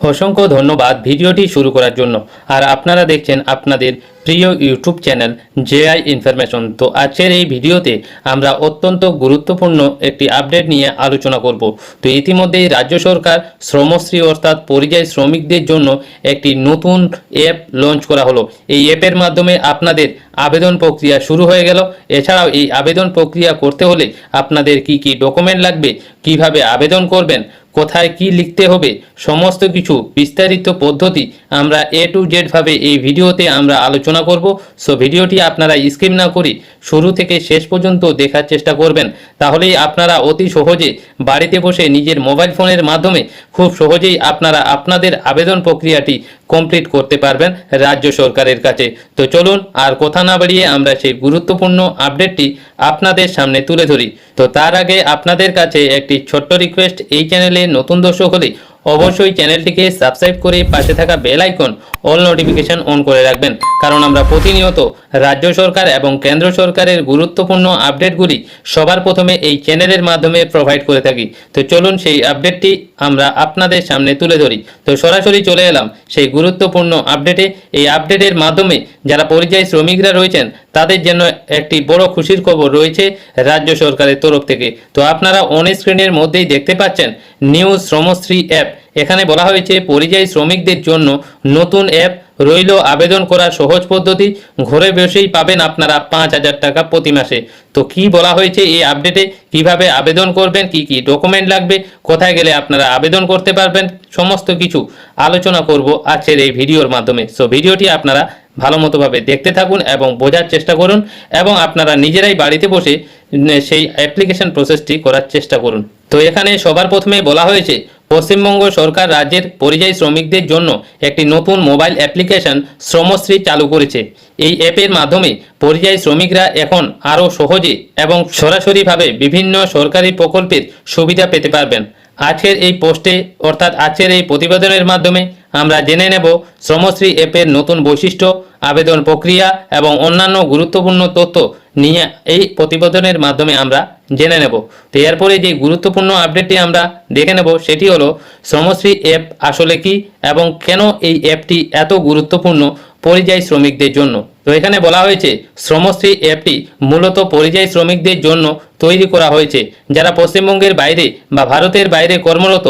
অসংখ্য ধন্যবাদ ভিডিওটি শুরু করার জন্য। আর আপনারা দেখছেন আপনাদের প্রিয় ইউটিউব চ্যানেল জেআই ইনফরমেশন। তো আজকের এই ভিডিওতে আমরা অত্যন্ত গুরুত্বপূর্ণ একটি আপডেট নিয়ে আলোচনা করব। তো ইতিমধ্যেই রাজ্য সরকার শ্রমশ্রী অর্থাৎ পরিযায়ী শ্রমিকদের জন্য একটি নতুন অ্যাপ লঞ্চ করা হলো। এই অ্যাপের মাধ্যমে আপনাদের আবেদন প্রক্রিয়া শুরু হয়ে গেল। এছাড়াও এই আবেদন প্রক্রিয়া করতে হলে আপনাদের কি কি ডকুমেন্ট লাগবে, কীভাবে আবেদন করবেন কোথায় কি লিখতে হবে, সমস্ত কিছু বিস্তারিত পদ্ধতি আমরা এ টু জেড ভাবে এই ভিডিওতে আমরা আলোচনা করব। সো ভিডিওটি আপনারা স্কিপ না করে শুরু থেকে শেষ পর্যন্ত দেখার চেষ্টা করবেন। তাহলেই আপনারা অতি সহজে বাড়িতে বসে নিজের মোবাইল ফোনের মাধ্যমে খুব সহজেই আপনারা আপনাদের আবেদন প্রক্রিয়াটি কমপ্লিট করতে পারবেন রাজ্য সরকারের কাছে। তো চলুন আর কথা না বাড়িয়ে আমরা সেই গুরুত্বপূর্ণ আপডেটটি আপনাদের সামনে তুলে ধরি। তো তার আগে আপনাদের কাছে একটি ছোট্ট রিকোয়েস্ট এই চ্যানেলে নতুন দর্শক হলে অবশ্যই চ্যানেলটিকে সাবস্ক্রাইব করে পাশে থাকা bell icon, all notification on করে রাখবেন। কারণ আমরা প্রতিনিয়ত রাজ্য সরকার এবং কেন্দ্র সরকারের গুরুত্বপূর্ণ আপডেটগুলি সবার প্রথমে এই চ্যানেলের মাধ্যমে প্রোভাইড করে থাকি। তো চলুন সেই আপডেটটি আমরা আপনাদের সামনে তুলে ধরি। তো সরাসরি চলে এলাম সেই গুরুত্বপূর্ণ আপডেটে। এই আপডেটের মাধ্যমে যারা পরিযায়ী শ্রমিকরা রয়েছেন তাদের জন্য একটি বড় খুশির খবর রয়েছে রাজ্য সরকারের তরফ থেকে। তো আপনারা অন স্ক্রিনের মধ্যেই দেখতে পাচ্ছেন নিউ শ্রমশ্রী অ্যাপ এখানে বলা হয়েছে, পরিযায়ী শ্রমিকদের জন্য নতুন অ্যাপ রইল আবেদন করার সহজ পদ্ধতি। ঘরে বসেই পাবেন আপনারা পাঁচ হাজার টাকা প্রতি মাসে। তো কি বলা হয়েছে এই আপডেটে কীভাবে আবেদন করবেন? কি কি ডকুমেন্ট লাগবে? কোথায় গেলে আপনারা আবেদন করতে পারবেন? সমস্ত কিছু আলোচনা করব আজকের এই ভিডিওর মাধ্যমে। সো ভিডিওটি আপনারা ভালো মতোভাবে দেখতে থাকুন এবং বোঝার চেষ্টা করুন এবং আপনারা নিজেরাই বাড়িতে বসে সেই অ্যাপ্লিকেশন প্রসেসটি করার চেষ্টা করুন। তো এখানে সবার প্রথমে বলা হয়েছে, পশ্চিমবঙ্গ সরকার রাজ্যের পরিযায়ী শ্রমিকদের জন্য একটি নতুন মোবাইল অ্যাপ্লিকেশন শ্রমশ্রী চালু করেছে। এই অ্যাপের মাধ্যমে পরিযায়ী শ্রমিকরা এখন আরও সহজে এবং সরাসরিভাবে বিভিন্ন সরকারি প্রকল্পের সুবিধা পেতে পারবেন। আজকের এই পোস্টে, অর্থাৎ আজকের এই প্রতিবেদনের মাধ্যমে আমরা জেনে নেব, শ্রমশ্রী অ্যাপের নতুন বৈশিষ্ট্য আবেদন প্রক্রিয়া এবং অন্যান্য গুরুত্বপূর্ণ তথ্য নিয়ে এই প্রতিবেদনের মাধ্যমে আমরা জেনে নেব। তো এরপরে যে গুরুত্বপূর্ণ আপডেটটি আমরা দেখে নেব, সেটি হলো, শ্রমশ্রী অ্যাপ আসলে কি এবং কেন এই অ্যাপটি এত গুরুত্বপূর্ণ পরিযায়ী শ্রমিকদের জন্য। তো এখানে বলা হয়েছে, শ্রমশ্রী অ্যাপটি মূলত পরিযায়ী শ্রমিকদের জন্য তৈরি করা হয়েছে। যারা পশ্চিমবঙ্গের বাইরে বা ভারতের বাইরে কর্মরত,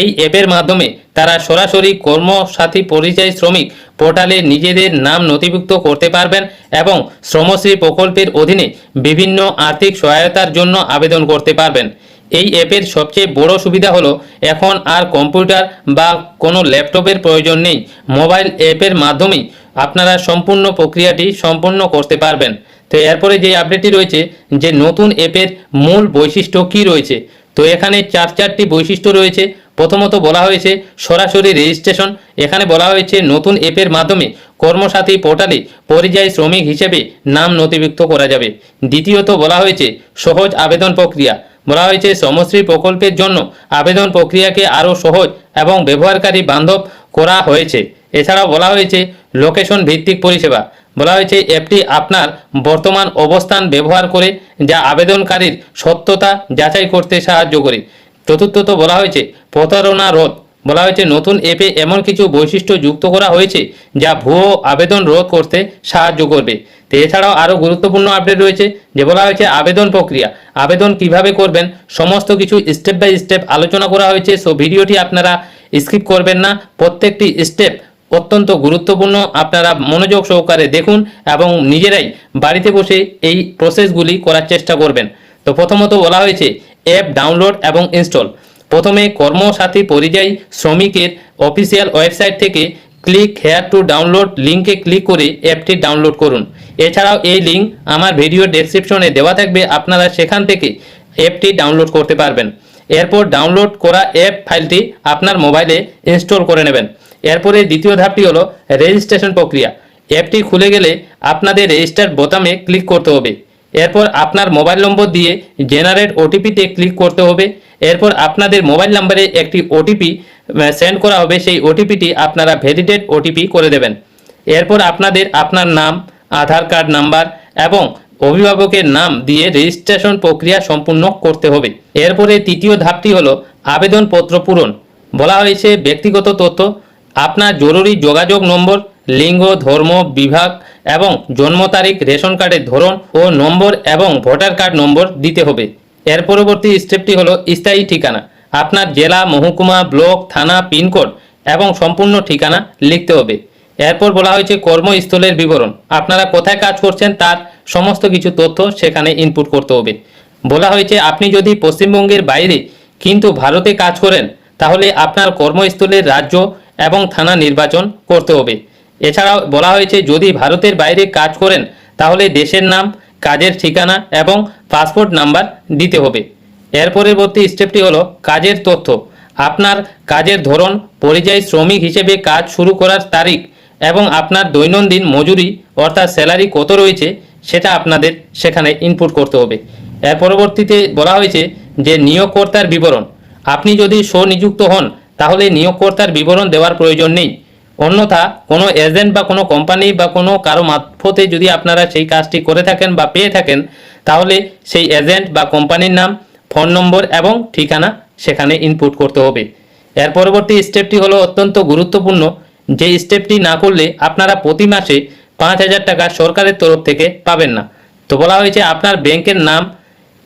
এই অ্যাপের মাধ্যমে তারা সরাসরি কর্মসাথী পরিযায়ী শ্রমিক পোর্টালে নিজেদের নাম নথিভুক্ত করতে পারবেন এবং শ্রমশ্রী প্রকল্পের অধীনে বিভিন্ন আর্থিক সহায়তার জন্য আবেদন করতে পারবেন। এই অ্যাপের সবচেয়ে বড় সুবিধা হলো, এখন আর কম্পিউটার বা কোনো ল্যাপটপের প্রয়োজন নেই। মোবাইল অ্যাপের মাধ্যমেই আপনারা সম্পূর্ণ প্রক্রিয়াটি সম্পন্ন করতে পারবেন। তো এরপরে যে আপডেটটি রয়েছে, যে নতুন অ্যাপের মূল বৈশিষ্ট্য কি রয়েছে? তো এখানে চার চারটি বৈশিষ্ট্য রয়েছে। প্রথমত বলা হয়েছে সরাসরি রেজিস্ট্রেশন এখানে বলা হয়েছে নতুন অ্যাপের মাধ্যমে কর্মসাথী পোর্টালে পরিযায়ী শ্রমিক হিসেবে নাম নথিভুক্ত করা যাবে। দ্বিতীয়ত বলা হয়েছে সহজ আবেদন প্রক্রিয়া। বলা হয়েছে শ্রমশ্রী প্রকল্পের জন্য আবেদন প্রক্রিয়াকে আরও সহজ এবং ব্যবহারকারী বান্ধব করা হয়েছে। এছাড়াও বলা হয়েছে লোকেশন ভিত্তিক পরিষেবা। বলা হয়েছে অ্যাপটি আপনার বর্তমান অবস্থান ব্যবহার করে যা আবেদনকারীর সত্যতা যাচাই করতে সাহায্য করে। চতুর্থত বলা হয়েছে, প্রতারণা রোধ। বলা হয়েছে, নতুন অ্যাপে এমন কিছু বৈশিষ্ট্য যুক্ত করা হয়েছে যা ভুয়ো আবেদন রোধ করতে সাহায্য করবে। তো এছাড়াও আরও গুরুত্বপূর্ণ আপডেট রয়েছে যে বলা হয়েছে, আবেদন প্রক্রিয়া। আবেদন কীভাবে করবেন, সমস্ত কিছু স্টেপ বাই স্টেপ আলোচনা করা হয়েছে, সো ভিডিওটি আপনারা স্কিপ করবেন না। প্রত্যেকটি স্টেপ অত্যন্ত গুরুত্বপূর্ণ। আপনারা মনোযোগ সহকারে দেখুন এবং নিজেরাই বাড়িতে বসে এই প্রসেসগুলি করার চেষ্টা করবেন। তো প্রথমত বলা হয়েছে, অ্যাপ ডাউনলোড এবং ইনস্টল। প্রথমে কর্মসাথী পরিযায়ী শ্রমিকের অফিসিয়াল ওয়েবসাইট থেকে ক্লিক হেয়ার টু ডাউনলোড লিঙ্কে ক্লিক করে অ্যাপটি ডাউনলোড করুন। এছাড়াও এই লিঙ্ক আমার ভিডিও ডেসক্রিপশনে দেওয়া থাকবে, আপনারা সেখান থেকে অ্যাপটি ডাউনলোড করতে পারবেন। এরপর ডাউনলোড করা অ্যাপ ফাইলটি আপনার মোবাইলে ইনস্টল করে নেবেন। এরপরে দ্বিতীয় ধাপটি হলো রেজিস্ট্রেশন প্রক্রিয়া। অ্যাপটি খুলে গেলে আপনাদের রেজিস্টার বোতামে ক্লিক করতে হবে। এরপর আপনার মোবাইল নম্বর দিয়ে জেনারেট ওটিপিতে ক্লিক করতে হবে। এরপর আপনাদের মোবাইল নাম্বারে একটি ওটিপি সেন্ড করা হবে। সেই ওটিপিটি আপনারা ভ্যালিডেট ওটিপি করে দেবেন। এরপর আপনাদের আপনার নাম, আধার কার্ড নাম্বার এবং অভিভাবকের নাম দিয়ে রেজিস্ট্রেশন প্রক্রিয়া সম্পূর্ণ করতে হবে। এরপরে তৃতীয় ধাপটি হলো আবেদনপত্র পূরণ। বলা হয়েছে ব্যক্তিগত তথ্য, আপনার জরুরি যোগাযোগ নম্বর লিঙ্গ, ধর্ম, বিভাগ এবং জন্ম তারিখ, রেশন কার্ডের ধরন ও নম্বর এবং ভোটার কার্ড নম্বর দিতে হবে। এর পরবর্তী স্টেপটি হলো স্থায়ী ঠিকানা। আপনার জেলা, মহকুমা, ব্লক, থানা, পিনকোড এবং সম্পূর্ণ ঠিকানা লিখতে হবে। এরপর বলা হয়েছে কর্মস্থলের বিবরণ। আপনারা কোথায় কাজ করছেন তার সমস্ত কিছু তথ্য সেখানে ইনপুট করতে হবে। বলা হয়েছে, আপনি যদি পশ্চিমবঙ্গের বাইরে কিন্তু ভারতে কাজ করেন, তাহলে আপনার কর্মস্থলের রাজ্য এবং থানা নির্বাচন করতে হবে। এছাড়াও বলা হয়েছে, যদি ভারতের বাইরে কাজ করেন, তাহলে দেশের নাম, কাজের ঠিকানা এবং পাসপোর্ট নাম্বার দিতে হবে। এর পরবর্তী স্টেপটি হলো কাজের তথ্য। আপনার কাজের ধরন, পরিযায়ী শ্রমিক হিসেবে কাজ শুরু করার তারিখ এবং আপনার দৈনন্দিন মজুরি, অর্থাৎ স্যালারি কত রয়েছে, সেটা আপনাদের সেখানে ইনপুট করতে হবে। এর পরবর্তীতে বলা হয়েছে যে নিয়োগকর্তার বিবরণ। আপনি যদি স্বনিযুক্ত হন, তাহলে নিয়োগকর্তার বিবরণ দেওয়ার প্রয়োজন নেই। অন্যথা কোনো এজেন্ট বা কোনো কোম্পানি বা কোনো কারও মারফতে যদি আপনারা সেই কাজটি করে থাকেন বা পেয়ে থাকেন, তাহলে সেই এজেন্ট বা কোম্পানির নাম, ফোন নম্বর এবং ঠিকানা সেখানে ইনপুট করতে হবে। এর পরবর্তী স্টেপটি হলো অত্যন্ত গুরুত্বপূর্ণ। যে স্টেপটি না করলে আপনারা প্রতি মাসে পাঁচ হাজার টাকা সরকারের তরফ থেকে পাবেন না। তো বলা হয়েছে আপনার ব্যাংকের নাম,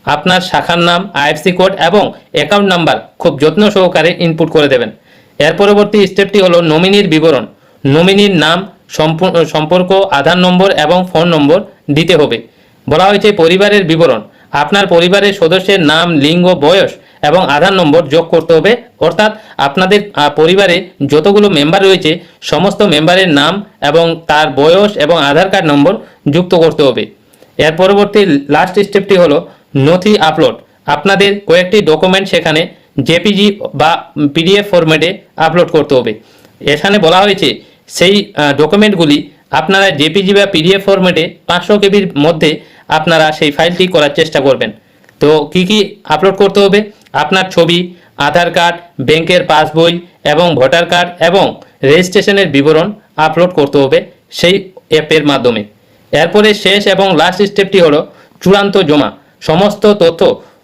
আপনার শাখার নাম, আইএফসি কোড এবং অ্যাকাউন্ট নাম্বার খুব যত্ন সহকারে ইনপুট করে দেবেন। এর পরবর্তী স্টেপটি হলো নমিনির বিবরণ। নমিনির নাম সম্পর্ক, আধার নম্বর এবং ফোন নম্বর দিতে হবে। বলা হয়েছে পরিবারের বিবরণ। আপনার পরিবারের সদস্যের নাম, লিঙ্গ, বয়স এবং আধার নম্বর যোগ করতে হবে। অর্থাৎ আপনাদের পরিবারে যতগুলো মেম্বার রয়েছে, সমস্ত মেম্বারের নাম এবং তার বয়স এবং আধার কার্ড নম্বর যুক্ত করতে হবে। এর পরবর্তী লাস্ট স্টেপটি হলো নথি আপলোড। আপনাদের কয়েকটি ডকুমেন্ট সেখানে জেপিজি বা পিডিএফ ফরম্যাটে আপলোড করতে হবে। এখানে বলা হয়েছে, সেই ডকুমেন্টগুলি আপনারা জেপিজি বা পিডিএফ ফরম্যাটে পাঁচশো কেবির মধ্যে আপনারা সেই ফাইলটি করার চেষ্টা করবেন। তো কি কি আপলোড করতে হবে? আপনার ছবি, আধার কার্ড, ব্যাংকের পাসবই এবং ভোটার কার্ড এবং রেজিস্ট্রেশনের বিবরণ আপলোড করতে হবে সেই অ্যাপের মাধ্যমে। এরপরে শেষ এবং লাস্ট স্টেপটি হলো চূড়ান্ত জমা। সমস্ত তথ্য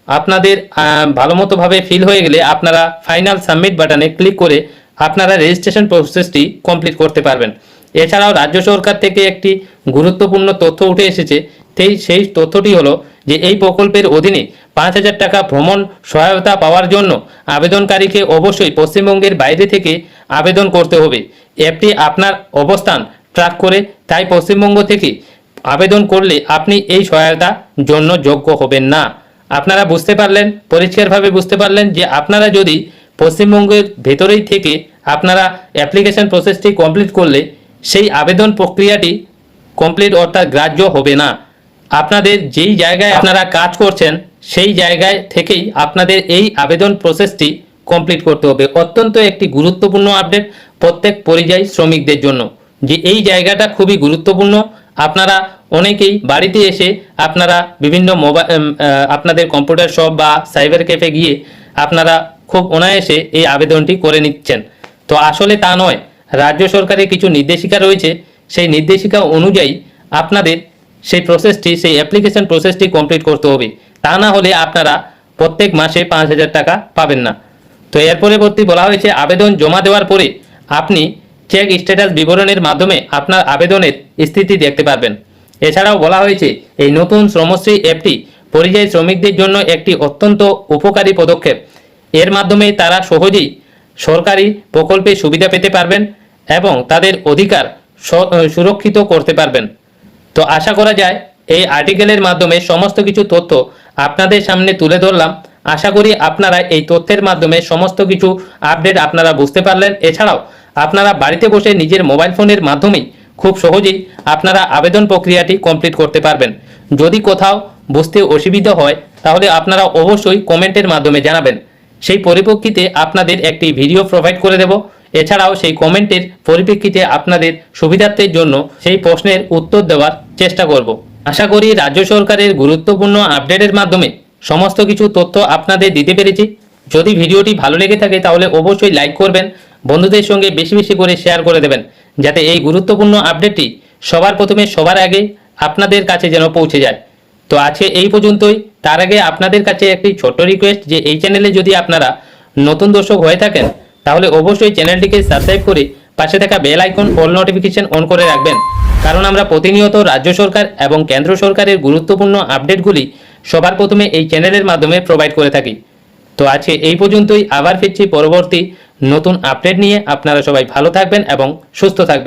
আপনাদের ভালো মতোভাবে ফিল হয়ে গেলে আপনারা ফাইনাল সাবমিট বাটনে ক্লিক করে আপনারা রেজিস্ট্রেশন প্রসেসটি কমপ্লিট করতে পারবেন। এছাড়াও রাজ্য সরকার থেকে একটি গুরুত্বপূর্ণ তথ্য উঠে এসেছে। সেই সেই তথ্যটি হলো যে এই প্রকল্পের অধীনে পাঁচ হাজার টাকা ভ্রমণ সহায়তা পাওয়ার জন্য আবেদনকারীকে অবশ্যই পশ্চিমবঙ্গের বাইরে থেকে আবেদন করতে হবে। অ্যাপটি আপনার অবস্থান ট্র্যাক করে তাই পশ্চিমবঙ্গ থেকে আবেদন করলে আপনি এই সহায়তা জন্য যোগ্য হবেন না। আপনারা বুঝতে পারলেন, পরিষ্কারভাবে বুঝতে পারলেন যে আপনারা যদি পশ্চিমবঙ্গের ভেতরেই থেকে আপনারা অ্যাপ্লিকেশন প্রসেসটি কমপ্লিট করলে সেই আবেদন প্রক্রিয়াটি কমপ্লিট অর্থাৎ গ্রাহ্য হবে না। আপনাদের যেই জায়গায় আপনারা কাজ করছেন, সেই জায়গায় থেকেই আপনাদের এই আবেদন প্রসেসটি কমপ্লিট করতে হবে। অত্যন্ত একটি গুরুত্বপূর্ণ আপডেট প্রত্যেক পরিযায়ী শ্রমিকদের জন্য। যে এই জায়গাটা খুবই গুরুত্বপূর্ণ আপনারা অনেকেই বাড়িতে এসে আপনারা বিভিন্ন মোবাইল আপনাদের কম্পিউটার শপ বা সাইবার ক্যাফে গিয়ে আপনারা খুব অনায়াসে এই আবেদনটি করে নিচ্ছেন। তো আসলে তা নয়, রাজ্য সরকারের কিছু নির্দেশিকা রয়েছে। সেই নির্দেশিকা অনুযায়ী আপনাদের সেই প্রসেসটি সেই অ্যাপ্লিকেশন প্রসেসটি কমপ্লিট করতে হবে। তা না হলে আপনারা প্রত্যেক মাসে পাঁচ হাজার টাকা পাবেন না। তো এর পরবর্তী বলা হয়েছে, আবেদন জমা দেওয়ার পরে আপনি চেক স্ট্যাটাস বিবরণের মাধ্যমে আপনার আবেদনের স্থিতি দেখতে পারবেন। এছাড়াও বলা হয়েছে, এই নতুন শ্রমশ্রী অ্যাপটি পরিযায়ী শ্রমিকদের জন্য একটি অত্যন্ত উপকারী পদক্ষেপ। এর মাধ্যমে তারা সহজেই সরকারি প্রকল্পে সুবিধা পেতে পারবেন এবং তাদের অধিকার সুরক্ষিত করতে পারবেন। তো আশা করা যায়, এই আর্টিকেলের মাধ্যমে সমস্ত কিছু তথ্য আপনাদের সামনে তুলে ধরলাম। আশা করি আপনারা এই তথ্যের মাধ্যমে সমস্ত কিছু আপডেট আপনারা বুঝতে পারলেন। এছাড়াও আপনারা বাড়িতে বসে নিজের মোবাইল ফোনের মাধ্যমেই খুব সহজেই আপনারা আবেদন প্রক্রিয়াটি কমপ্লিট করতে পারবেন। যদি কোথাও বুঝতে অসুবিধা হয়, তাহলে আপনারা অবশ্যই কমেন্টের মাধ্যমে জানাবেন। সেই পরিপ্রেক্ষিতে আপনাদের একটি ভিডিও প্রোভাইড করে দেব। এছাড়াও সেই কমেন্টের পরিপ্রেক্ষিতে আপনাদের সুবিধার্থের জন্য সেই প্রশ্নের উত্তর দেওয়ার চেষ্টা করব। আশা করি রাজ্য সরকারের গুরুত্বপূর্ণ আপডেটের মাধ্যমে সমস্ত কিছু তথ্য আপনাদের দিতে পেরেছি। যদি ভিডিওটি ভালো লেগে থাকে, তাহলে অবশ্যই লাইক করবেন বন্ধুদের সঙ্গে বেশি বেশি করে শেয়ার করে দেবেন, যাতে এই গুরুত্বপূর্ণ আপডেটটি সবার প্রথমে সবার আগে আপনাদের কাছে যেন পৌঁছে যায়। তো আছে এই পর্যন্তই। তার আগে আপনাদের কাছে একটি ছোট্ট রিকোয়েস্ট যে, এই চ্যানেলে যদি আপনারা নতুন দর্শক হয়ে থাকেন, তাহলে অবশ্যই চ্যানেলটিকে সাবস্ক্রাইব করে পাশে থাকা bell icon all notification on করে রাখবেন। কারণ আমরা প্রতিনিয়ত রাজ্য সরকার এবং কেন্দ্র সরকারের গুরুত্বপূর্ণ আপডেটগুলি সবার প্রথমে এই চ্যানেলের মাধ্যমে প্রোভাইড করে থাকি। তো আছে এই পর্যন্তই। আবার ফিরছি পরবর্তী নতুন আপডেট নিয়ে আপনারা সবাই ভালো থাকবেন এবং সুস্থ থাকবেন।